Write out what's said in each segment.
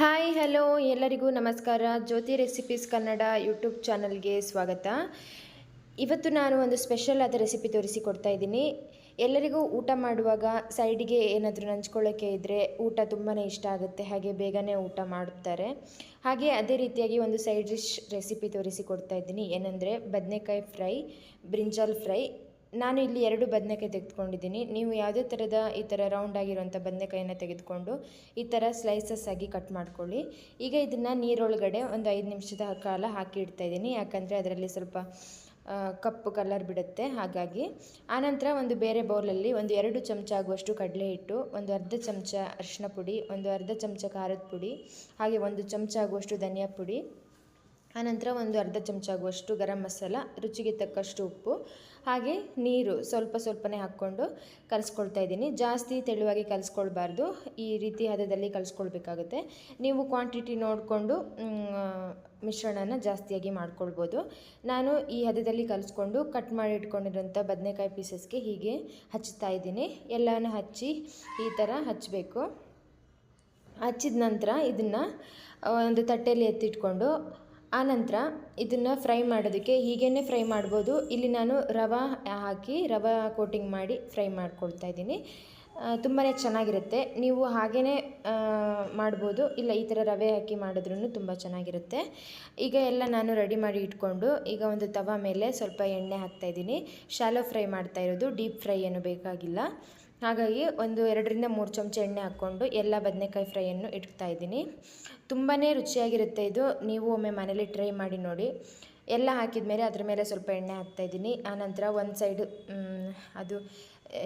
Hi, hello, ಎಲ್ಲರಿಗೂ ನಮಸ್ಕಾರ. ಜ್ಯೋತಿ recipes Kannada YouTube ಚಾನಲ್ಗೆ ಸ್ವಾಗತ. ಇವತ್ತು ನಾನು ಒಂದು ಸ್ಪೆಷಲ್ ಆದ ರೆಸಿಪಿ ತೋರಿಸಿಕೊಡ್ತಾ ಇದ್ದೀನಿ. ಎಲ್ಲರಿಗೂ ಊಟ ಮಾಡುವಾಗ ಸೈಡಿಗೆ ಏನಾದರೂ ನಂಚ್ಕೊಳ್ಳೋಕ್ಕೆ ಇದ್ದರೆ ಊಟ ತುಂಬಾ ಇಷ್ಟ ಆಗುತ್ತೆ. ಹಾಗೆ ಬೇಗನೆ ಊಟ ಮಾಡುತ್ತಾರೆ. ಹಾಗೆ ಅದೇ ರೀತಿಯಾಗಿ ಒಂದು ಸೈಡ್ ಡಿಶ್ ರೆಸಿಪಿ ತೋರಿಸಿಕೊಡ್ತಾ ಇದ್ದೀನಿ. ಏನಂದರೆ, ಬದನೆಕಾಯಿ ಫ್ರೈ, ಬ್ರಿಂಜಾಲ್ ಫ್ರೈ ನಾನು ಇಲ್ಲಿ ಎರಡು ಬದನೆಕಾಯಿ ತೆಗೆದುಕೊಂಡಿದ್ದೀನಿ. ನೀವು ಯಾವುದೇ ಥರದ ಈ ಥರ ರೌಂಡ್ ಆಗಿರುವಂಥ ಬದನೆಕಾಯಿನ ತೆಗೆದುಕೊಂಡು ಈ ಥರ ಸ್ಲೈಸಸ್ ಆಗಿ ಕಟ್ ಮಾಡ್ಕೊಳ್ಳಿ. ಈಗ ಇದನ್ನು ನೀರೊಳಗಡೆ ಒಂದು ಐದು ನಿಮಿಷದ ಕಾಲ ಹಾಕಿ ಇಡ್ತಾ ಇದ್ದೀನಿ. ಯಾಕಂದರೆ ಅದರಲ್ಲಿ ಸ್ವಲ್ಪ ಕಪ್ಪು ಕಲರ್ ಬಿಡುತ್ತೆ. ಹಾಗಾಗಿ ಆನಂತರ ಒಂದು ಬೇರೆ ಬೌಲಲ್ಲಿ ಒಂದು ಎರಡು ಚಮಚ ಆಗುವಷ್ಟು ಕಡಲೆ ಹಿಟ್ಟು, ಒಂದು ಅರ್ಧ ಚಮಚ ಅರಿಶಿನ ಪುಡಿ, ಒಂದು ಅರ್ಧ ಚಮಚ ಖಾರದ ಪುಡಿ, ಹಾಗೆ ಒಂದು ಚಮಚ ಆಗುವಷ್ಟು ಧನಿಯಾ ಪುಡಿ ಆನಂತರ ಒಂದು ಅರ್ಧ ಚಮಚ ಆಗುವಷ್ಟು ಗರಂ ಮಸಾಲ, ರುಚಿಗೆ ತಕ್ಕಷ್ಟು ಉಪ್ಪು, ಹಾಗೆ ನೀರು ಸ್ವಲ್ಪ ಸ್ವಲ್ಪನೇ ಹಾಕ್ಕೊಂಡು ಕಲಿಸ್ಕೊಳ್ತಾ ಇದ್ದೀನಿ. ಜಾಸ್ತಿ ತೆಳುವಾಗಿ ಕಲಿಸ್ಕೊಳ್ಬಾರ್ದು, ಈ ರೀತಿ ಹದದಲ್ಲಿ ಕಲಿಸ್ಕೊಳ್ಬೇಕಾಗುತ್ತೆ. ನೀವು ಕ್ವಾಂಟಿಟಿ ನೋಡಿಕೊಂಡು ಮಿಶ್ರಣನ ಜಾಸ್ತಿಯಾಗಿ ಮಾಡ್ಕೊಳ್ಬೋದು. ನಾನು ಈ ಹದದಲ್ಲಿ ಕಲಿಸ್ಕೊಂಡು ಕಟ್ ಮಾಡಿ ಇಟ್ಕೊಂಡಿರೋಂಥ ಬದನೆಕಾಯಿ ಪೀಸಸ್ಗೆ ಹೀಗೆ ಹಚ್ತಾ ಇದ್ದೀನಿ. ಎಲ್ಲನೂ ಹಚ್ಚಿ ಈ ಥರ ಹಚ್ಚಬೇಕು. ಹಚ್ಚಿದ ನಂತರ ಇದನ್ನು ಒಂದು ತಟ್ಟೆಯಲ್ಲಿ ಎತ್ತಿಟ್ಕೊಂಡು ಆನಂತರ ಇದನ್ನು ಫ್ರೈ ಮಾಡೋದಕ್ಕೆ ಹೀಗೇ ಫ್ರೈ ಮಾಡ್ಬೋದು. ಇಲ್ಲಿ ನಾನು ರವೆ ಹಾಕಿ, ರವೆ ಕೋಟಿಂಗ್ ಮಾಡಿ ಫ್ರೈ ಮಾಡ್ಕೊಳ್ತಾ ಇದ್ದೀನಿ. ತುಂಬಾ ಚೆನ್ನಾಗಿರುತ್ತೆ. ನೀವು ಹಾಗೇ ಮಾಡ್ಬೋದು. ಇಲ್ಲ, ಈ ಥರ ರವೆ ಹಾಕಿ ಮಾಡಿದ್ರೂ ತುಂಬ ಚೆನ್ನಾಗಿರುತ್ತೆ. ಈಗ ಎಲ್ಲ ನಾನು ರೆಡಿ ಮಾಡಿ ಇಟ್ಕೊಂಡು, ಈಗ ಒಂದು ತವ ಮೇಲೆ ಸ್ವಲ್ಪ ಎಣ್ಣೆ ಹಾಕ್ತಾಯಿದ್ದೀನಿ ಶಾಲೋ ಫ್ರೈ ಮಾಡ್ತಾ ಇರೋದು ಡೀಪ್ ಫ್ರೈ ಏನು ಬೇಕಾಗಿಲ್ಲ. ಹಾಗಾಗಿ ಒಂದು ಎರಡರಿಂದ ಮೂರು ಚಮಚ ಎಣ್ಣೆ ಹಾಕ್ಕೊಂಡು ಎಲ್ಲ ಬದನೆಕಾಯಿ ಫ್ರೈಯನ್ನು ಇಡ್ತಾ ಇದ್ದೀನಿ. ತುಂಬಾ ರುಚಿಯಾಗಿರುತ್ತೆ ಇದು. ನೀವು ಒಮ್ಮೆ ಮನೇಲಿ ಟ್ರೈ ಮಾಡಿ ನೋಡಿ. ಎಲ್ಲ ಹಾಕಿದ ಮೇಲೆ ಅದ್ರ ಮೇಲೆ ಸ್ವಲ್ಪ ಎಣ್ಣೆ ಹಾಕ್ತಾಯಿದ್ದೀನಿ ಆನಂತರ ಒಂದು ಸೈಡು ಅದು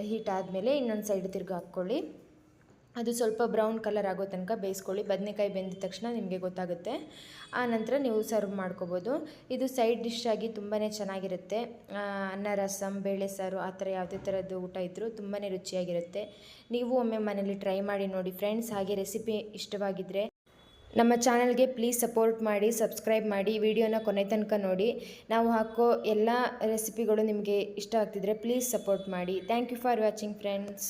ಹೀಟ್ ಆದಮೇಲೆ ಇನ್ನೊಂದು ಸೈಡ್ ತಿರ್ಗಿ ಹಾಕ್ಕೊಳ್ಳಿ. ಅದು ಸ್ವಲ್ಪ ಬ್ರೌನ್ ಕಲರ್ ಆಗೋ ತನಕ ಬೇಯಿಸ್ಕೊಳ್ಳಿ. ಬದನೆಕಾಯಿ ಬೆಂದ ತಕ್ಷಣ ನಿಮಗೆ ಗೊತ್ತಾಗುತ್ತೆ. ಆ ನಂತರ ನೀವು ಸರ್ವ್ ಮಾಡ್ಕೋಬೋದು. ಇದು ಸೈಡ್ ಡಿಶ್ ಆಗಿ ತುಂಬಾ ಚೆನ್ನಾಗಿರುತ್ತೆ. ಅನ್ನ, ರಸಂ, ಬೇಳೆ ಸಾರು ಆ ಥರ ಯಾವುದೇ ಥರದ್ದು ಊಟ ಇದ್ದರೂ ತುಂಬಾ ರುಚಿಯಾಗಿರುತ್ತೆ. ನೀವು ಒಮ್ಮೆ ಮನೇಲಿ ಟ್ರೈ ಮಾಡಿ ನೋಡಿ ಫ್ರೆಂಡ್ಸ್, ಹಾಗೆ ರೆಸಿಪಿ ಇಷ್ಟವಾಗಿದ್ದರೆ ನಮ್ಮ ಚಾನಲ್ಗೆ ಪ್ಲೀಸ್ ಸಪೋರ್ಟ್ ಮಾಡಿ, ಸಬ್ಸ್ಕ್ರೈಬ್ ಮಾಡಿ, ವಿಡಿಯೋನ ಕೊನೆ ತನಕ ನೋಡಿ. ನಾವು ಹಾಕೋ ಎಲ್ಲ ರೆಸಿಪಿಗಳು ನಿಮಗೆ ಇಷ್ಟ ಆಗ್ತಿದ್ರೆ ಪ್ಲೀಸ್ ಸಪೋರ್ಟ್ ಮಾಡಿ. Thank you for watching friends.